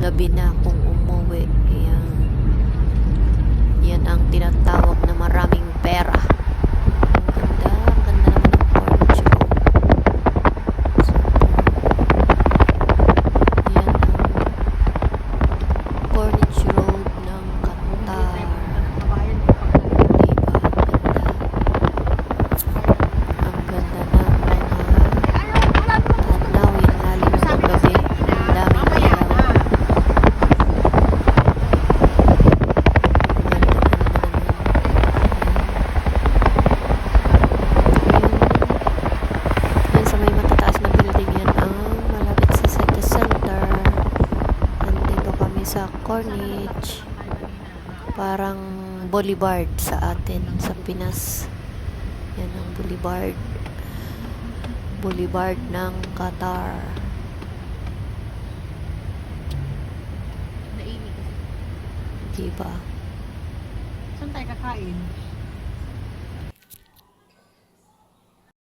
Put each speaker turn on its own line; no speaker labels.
Gabi na akong Corniche. Parang boulevard sa atin, sa Pinas. Yan ang boulevard. Boulevard ng Qatar. Diba?
Saan tayo kakain?